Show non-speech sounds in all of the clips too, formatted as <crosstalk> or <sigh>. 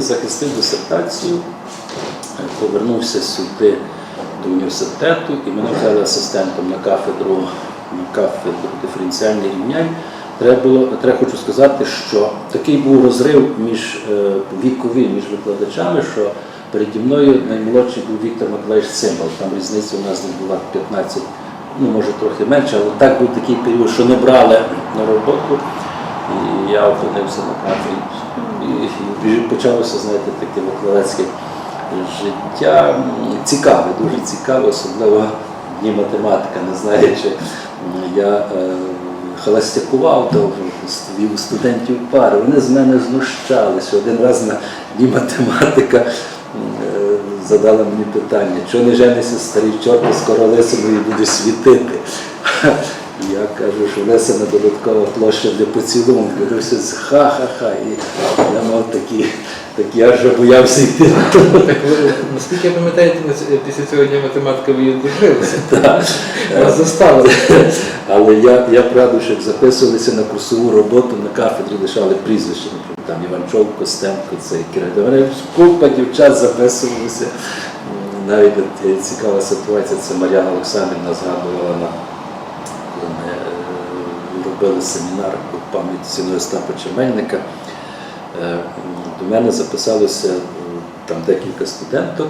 захистив дисертацію, повернувся сюди до університету і мене взяли асистентом на кафедру, на кафедру диференціальних рівнянь. Треба було, треба хочу сказати, що такий був розрив між е, віковий між викладачами, що переді мною наймолодший був Віктор Миколаївич Цимбал. Там різниця у нас не була 15, ну може трохи менше, але так був такий період, що не брали на роботу. І я опинився на кафедрі. І, і почалося, знаєте, таке викладацьке життя. Цікаве, дуже цікаве, особливо дні математика. Не знаю, чи я е, холостякував довго, вів студентів пари. Вони з мене знущалися. Один раз на дні математика е, задала мені питання, чого не женися старий чорт, скоро лисиною буде світити. Я кажу, що внесена додаткова площа для поцілунку. Дивився ха-ха-ха. І я мав такі, такі аж вже боявся йти. Так ви, наскільки я пам'ятаю, після цього дня математика ви одружилися. <laughs> Так. Вас заставили. <laughs> Але я, я правда, щоб записувалися на курсову роботу на кафедрі, лишали прізвище, наприклад, там Іванчов, Костенко, це Кирило. Купа дівчат записувалися. Навіть е, цікава ситуація, це Мар'яна Олександрівна згадувала на ми е, робили семінар у пам'яті Остапа Чемельника. Е, До мене записалося е, там декілька студенток,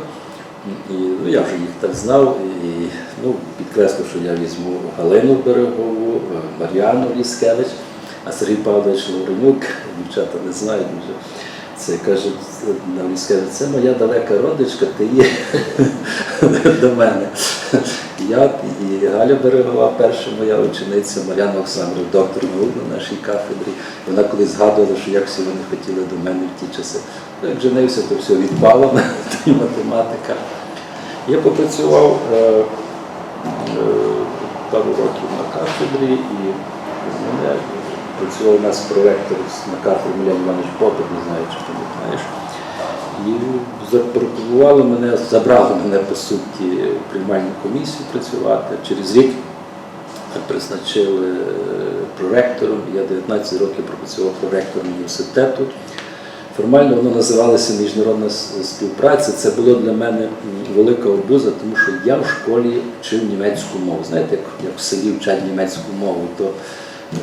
і ну, я вже їх так знав, і ну, підкреслив, що я візьму Галину Берегову, Мар'яну Ліскевич, а Сергій Павлович Лавренюк, дівчата не знають вже. Це каже на Ліскевич, це моя далека родичка, ти є <laughs> до мене. <laughs> Я і Галя Берегова, перша моя учениця, Мар'яна Олександрова, доктор наук на нашій кафедрі. Вона колись згадувала, що як всі вони хотіли до мене в ті часи. Ну, Як женився, то все відпало <laughs> тій математика. Я попрацював е, е, пару років на кафедрі і мене працював у нас проректор на кафедрі Милян Іванович Попит, не знаю, чи пам'ятаєш. І запропонували мене, забрали мене по суті в приймальну комісію працювати. Через рік призначили е, проректором. Я 19 років пропрацював проректором університету. Формально воно називалося міжнародна співпраця. Це було для мене велика обуза, тому що я в школі вчив німецьку мову. Знаєте, як, в селі вчать німецьку мову, то е,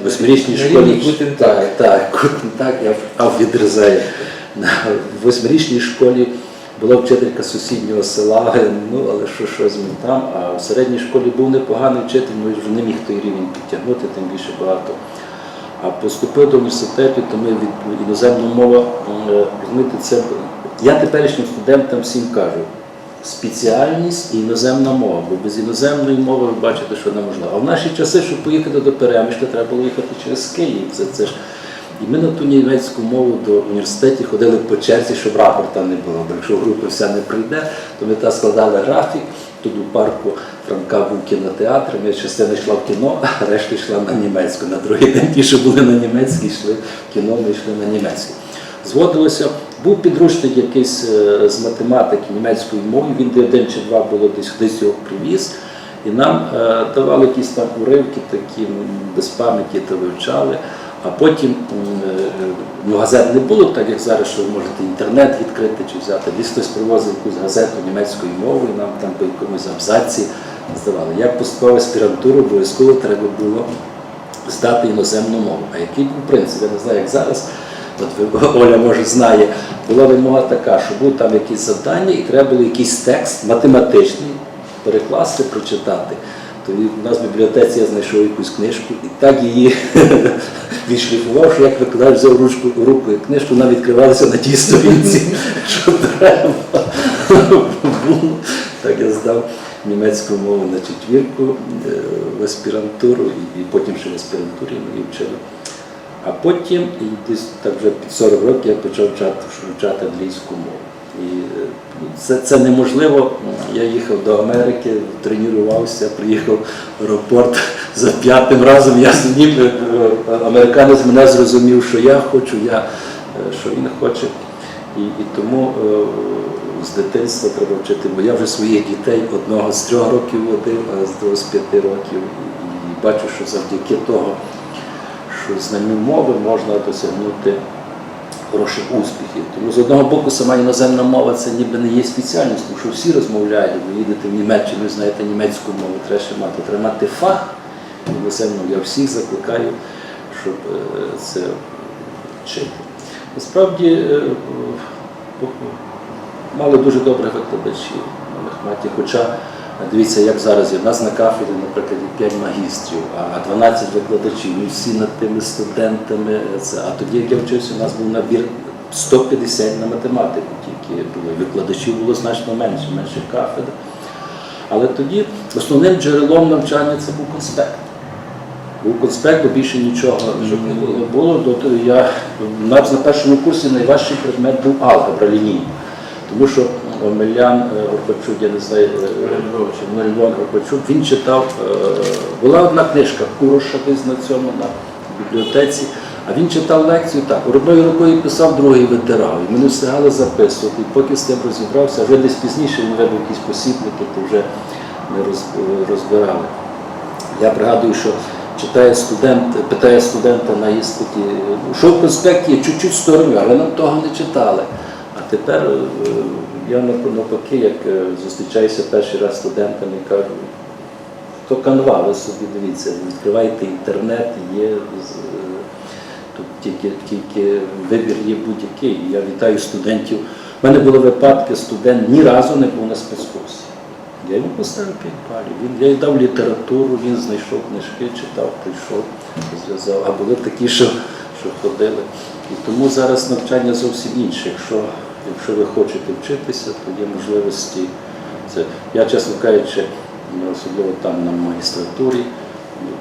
в восьмирічній школі так, так, Tag, я аввідрезаю. На восьмирічній школі була вчителька сусіднього села, ну але що щось ми там. А в середній школі був непоганий вчитель, і вже не міг той рівень підтягнути, тим більше багато. А поступив до університету, то ми від іноземну мову, е, розумієте, це я теперішнім студентам всім кажу. Спеціальність і іноземна мова, бо без іноземної мови ви бачите, що неможливо. А в наші часи, щоб поїхати до Перемишля, треба було їхати через Київ. Це, це ж. І ми на ту німецьку мову до університету ходили по черзі, щоб рапорта не було. Бо якщо група вся не прийде, то ми та складали графік. Тут у парку Франка був кінотеатр, ми частина йшла в кіно, а решта йшла на німецьку. На другий день ті, що були на німецькій, йшли в кіно, ми йшли на німецьку. Зводилося, був підручник якийсь е, з математики німецької мови, він де один чи два було десь хтось його привіз. І нам е, давали якісь там уривки такі, без пам'яті то вивчали. А потім е, ну, газет не було, так як зараз, що ви можете інтернет відкрити чи взяти. Десь хтось привозив якусь газету німецькою мовою, нам там по якомусь абзаці здавали. Як поступав аспірантуру, обов'язково треба було здати іноземну мову. А який був принцип? Я не знаю, як зараз. От <laughs> Оля може знає, була вимога така, що був там якісь завдання, і треба було якийсь текст математичний перекласти, прочитати. То у нас в бібліотеці я знайшов якусь книжку і так її <laughs> відшліфував, що як викладач взяв ручку в руку і книжку, вона відкривалася на тій сторінці, <laughs> що треба було. Так я здав німецьку мову на четвірку е, в аспірантуру, і, потім ще в аспірантурі ми вчили. А потім, і десь так вже під 40 років, я почав вчати, англійську мову. І е, це, це неможливо. Я їхав до Америки, тренувався, приїхав в аеропорт <laughs> за п'ятим разом. Я ніби е, американець мене зрозумів, що я хочу, я, е, що він хоче. І, і тому е, з дитинства треба вчити. Бо я вже своїх дітей одного з трьох років водив, а з другого з п'яти років. І бачу, що завдяки того що знанню мови можна досягнути хороших успіхів. Тому з одного боку сама іноземна мова це ніби не є спеціальність, тому що всі розмовляють. Ви їдете в Німеччину, ви знаєте німецьку мову, треба ще мати. Треба мати фах іноземну. Я всіх закликаю, щоб е, це вчити. Насправді е, е, мали дуже добрих викладачів на мехматі, хоча дивіться, як зараз є. У нас на кафедрі, наприклад, 5 магістрів, а 12 викладачів, і всі над тими студентами. Це. А тоді, як я вчився, у нас був набір 150 на математику, тільки було. Викладачів було значно менше, менше кафедр. Але тоді основним джерелом навчання це був конспект. Був конспект, бо більше нічого не було. було. До я, у нас на першому курсі найважчий предмет був алгебра лінійна. Тому що Омелян е, Горбачук, я не знаю, е, Львов Горбачук, він читав, е, була одна книжка Куроша десь на цьому, на бібліотеці, а він читав лекцію так, одною рукою писав, другою витирав. І ми не встигали записувати. І поки з тим розібрався, вже десь пізніше він вибив якісь посібники, то вже не розбирали. Я пригадую, що читає студент, питає студента на іспиті, «Ну, що в конспекті є чуть-чуть стороною, але нам того не читали. А тепер е, я нав- навпаки, як е, зустрічаюся перший раз з студентами, кажу, то канва, ви собі дивіться, відкривайте інтернет, є е, тут тільки, тільки вибір є будь-який. Я вітаю студентів. У мене були випадки, студент ні разу не був на спецкурсі. Я йому поставив 5 балів. Я їй дав літературу, він знайшов книжки, читав, прийшов, розв'язав. А були такі, що, що ходили. І тому зараз навчання зовсім інше. Якщо, якщо ви хочете вчитися, то є можливості. Це, я, чесно кажучи, особливо там на магістратурі,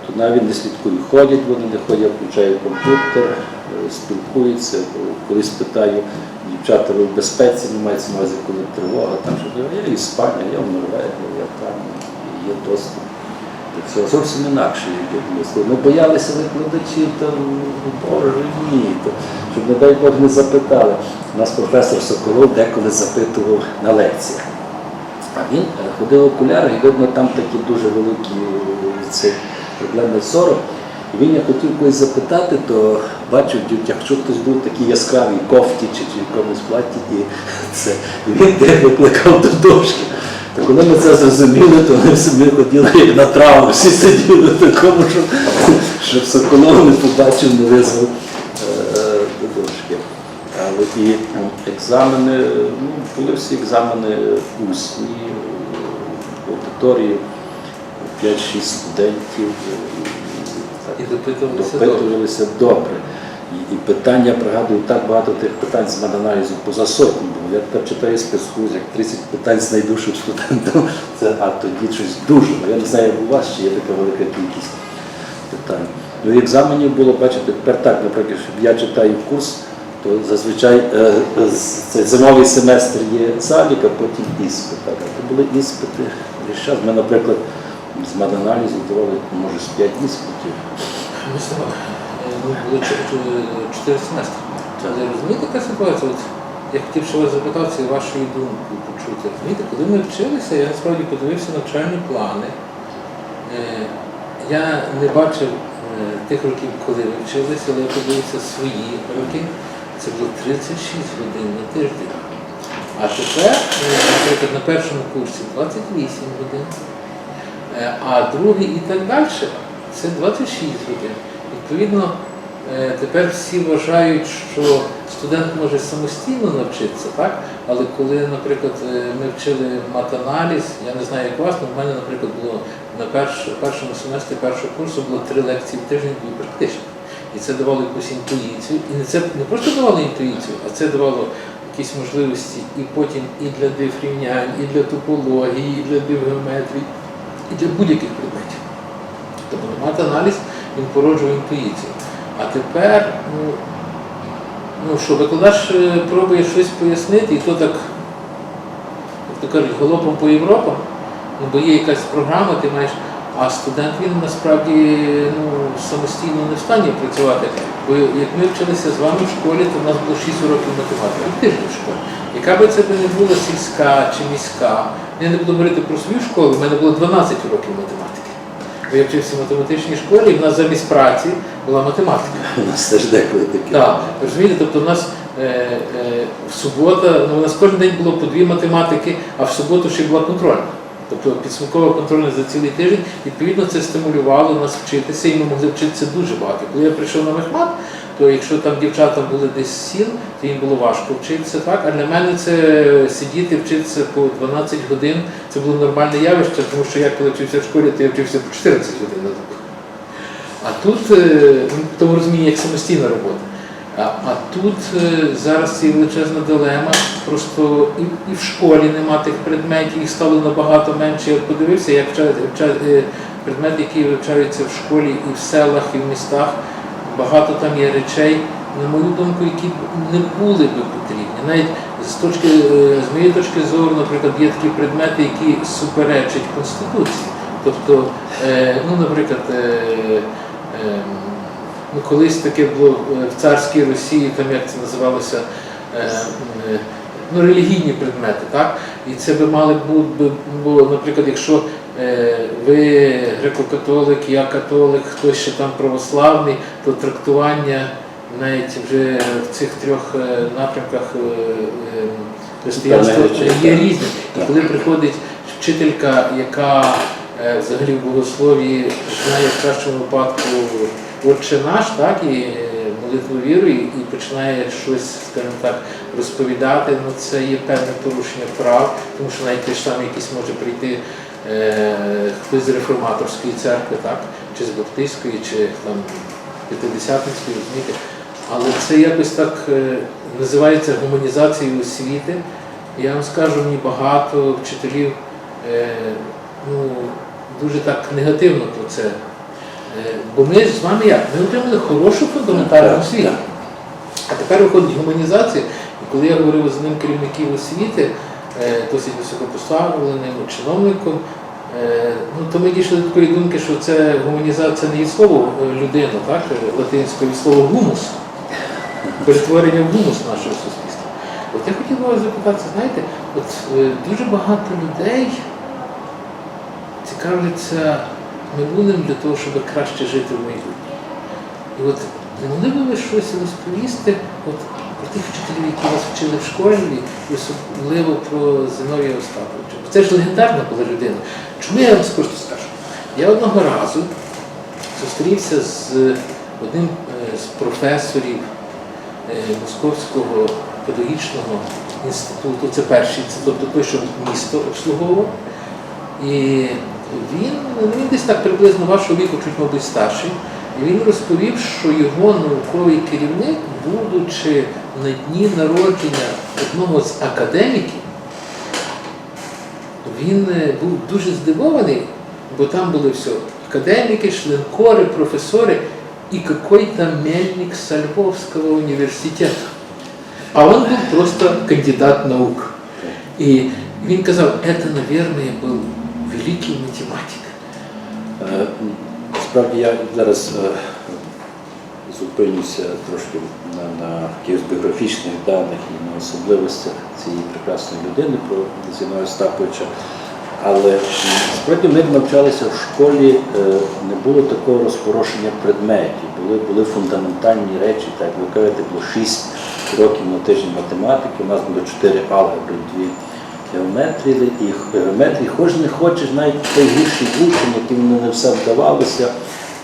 то навіть не слідкую. Ходять вони, не ходять, включаю комп'ютер, е, спілкуються. Колись питаю, дівчата в безпеці, не мається на увазі, коли тривога, там що я Іспанія, я в Норвегії, я там, є доступ. Цього зовсім інакше, як я мислив. Ми боялися викладачів, там, боже ні, то, щоб, не дай Бог, не запитали. Нас професор Соколов деколи запитував на лекціях. А він е, ходив в окулярах, і видно, там такі дуже великі е, ці проблеми зору. І він я хотів когось запитати, то бачив, якщо хтось був такий яскравий кофті чи, чи якомусь платі, і, <laughs> це, і він викликав до дошки. Коли ми це зрозуміли, то ми собі ходили як на травму, всі сиділи в такому, що, щоб Соколов не побачив, не визвав е, до дошки. Але і ну, екзамени, ну, були всі екзамени усні, в аудиторії 5-6 студентів. І допитувалися добре. Допитувалися добре. І, і питання, пригадую, так багато тих питань з аналізу поза сотні. Я тепер читаю спецкурс, як 30 питань знайду, що студентам, <laughs> це, а тоді щось дуже. Ну, Я не знаю, як у вас чи є така велика кількість питань. Ну і екзаменів було, бачите, тепер так, наприклад, щоб я читаю курс, то зазвичай е, е, цей зимовий семестр є залік, а потім іспит. Так. То були іспити весь час. Ми, наприклад, з маданалізу давали, може, з 5 іспитів. Ми ну, було чо- чо- чотири семестри. Але розумієте, яка ситуація? Я хотів ще вас запитати вашої думки почути. Розумієте, коли ми вчилися, я насправді подивився навчальні плани. Е, Я не бачив е, тих років, коли ви вчилися, але я подивився свої роки. Це було 36 годин на тиждень. А тепер, е, наприклад, на першому курсі 28 годин. А другий і так далі це 26 годин. Відповідно, тепер всі вважають, що студент може самостійно навчитися, так? але коли, наприклад, е, ми вчили матаналіз, я не знаю, як вас, але в мене, наприклад, було на перш- першому семестрі першого курсу було три лекції в тиждень, дві практичні. І це давало якусь інтуїцію. І не це не просто давало інтуїцію, а це давало якісь можливості і потім і для дифрівнянь, і для топології, і для дивгеометрії, і для будь-яких предметів. Тобто мат-аналіз він породжує інтуїцію. А тепер, ну, ну що, викладач е, пробує щось пояснити, і то так, як то кажуть, галопом по Європам, ну, бо є якась програма, ти маєш, а студент він насправді ну, самостійно не в стані працювати. Бо як ми вчилися з вами в школі, то в нас було 6 уроків математики, тиждень в школі. Яка би це не була сільська чи міська, я не буду говорити про свою школу, в мене було 12 уроків математики. Я вчився в математичній школі, і в нас замість праці була математика. У нас теж деколи такі. Так, розумієте, тобто в нас е, е, в субота, ну, у нас кожен день було по дві математики, а в суботу ще була контрольна. Тобто підсумкова контрольна за цілий тиждень, відповідно, це стимулювало нас вчитися, і ми могли вчитися дуже багато. Коли я прийшов на мехмат, то якщо там дівчата були десь сіл, то їм було важко вчитися, так? А для мене це сидіти, вчитися по 12 годин, це було нормальне явище, тому що я коли вчився в школі, то я вчився по 14 годин на добу. А тут, е, ну, тому розумінні, як самостійна робота. А, а тут е, зараз є величезна дилема. Просто і, і в школі нема тих предметів, їх стало набагато менше. Я подивився, як е, предмети, які вивчаються в школі і в селах, і в містах. Багато там є речей, на мою думку, які не були би потрібні. Навіть з точки е, з моєї точки зору, наприклад, є такі предмети, які суперечать Конституції. Тобто, е, ну, наприклад, е, ну, колись таке було в царській Росії, там як це називалося, ну, релігійні предмети, так? І це би мали бути, було, наприклад, якщо ви греко-католик, я католик, хтось ще там православний, то трактування навіть вже в цих трьох е, напрямках е, е, християнства є різні. І коли приходить вчителька, яка е, взагалі в богослов'ї знає в кращому випадку Отче наш, так, і е, молитву віру, і, починає щось, скажімо так, розповідати, ну це є певне порушення прав, тому що навіть теж там якийсь може прийти е, хтось з реформаторської церкви, так, чи з баптистської, чи там п'ятидесятницької, розумієте. Але це якось так е, називається гуманізацією освіти. Я вам скажу, мені багато вчителів е, ну, дуже так негативно про це. Е, бо ми з вами як? Ми отримали хорошу фундаментальну освіту. А тепер виходить гуманізація. І коли я говорив з одним керівників освіти, е, досить високопоставленим чиновником, е, ну, то ми дійшли до такої думки, що це гуманізація не є слово е, людина, так, е, латинською від слова гумус, перетворення в гумус нашого суспільства. От я хотів би вас запитати, знаєте, от е, дуже багато людей цікавляться минулим для того, щоб краще жити в майбутньому. І от не могли б ви щось розповісти от, про тих вчителів, які вас вчили в школі, і особливо про Зиновія Остаповича? Це ж легендарна була людина. Чому я вам просто скажу? Я одного разу зустрівся з одним е, з професорів е, Московського педагогічного інституту, це перший, це тобто той, що місто обслуговував. І він, він десь так приблизно вашого віку, чуть, мабуть, старший. І він розповів, що його науковий керівник, будучи на дні народження одного з академіків, він е, був дуже здивований, бо там були все академики, членкори, професори і какой-то мельник со Львовского університету. А він був просто кандидат наук. І він казав, це, наверное, був великий математик. Е, Справді я зараз е, зупинюся трошки на, якихось біографічних даних і на особливостях цієї прекрасної людини про Зіновія Остаповича. Але справді ми навчалися в школі, е, не було такого розпорошення предметів, були, були фундаментальні речі, так ви кажете, було 6 років на тиждень математики, у нас було 4 алгебри, 2 геометрії, і геометрії, хоч не хочеш, навіть той гірший учень, яким не все вдавалося,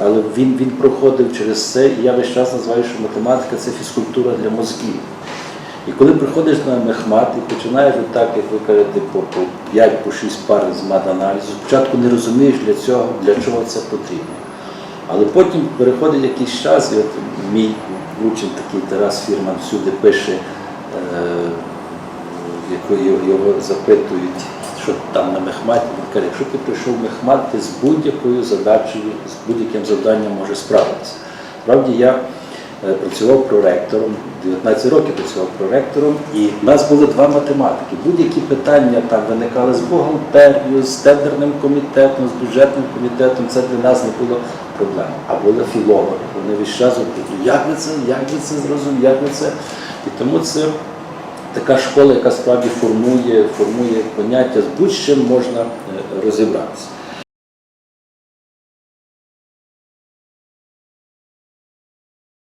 але він, він проходив через це, і я весь час називаю, що математика це фізкультура для мозків. І коли приходиш на мехмат і починаєш отак, як ви кажете, по, по 5 по 6 пар з мат-аналізу, спочатку не розумієш для цього, для чого це потрібно. Але потім переходить якийсь час, і от мій учень такий Тарас Фірман всюди пише, е, яко його, запитують, що там на мехматі, він каже, якщо ти прийшов в мехмат, ти з будь-якою задачею, з будь-яким завданням можеш справитися. Справді я е, працював проректором, 19 років працював проректором, і в нас були два математики. Будь-які питання там виникали з бухгалтерією, з тендерним комітетом, з бюджетним комітетом, це для нас не було проблем. А були філологи. Вони весь час говорили, як ви це, як ви це зрозуміли, як ви це. І тому це така школа, яка справді формує, формує поняття, з будь-чим можна е, розібратися.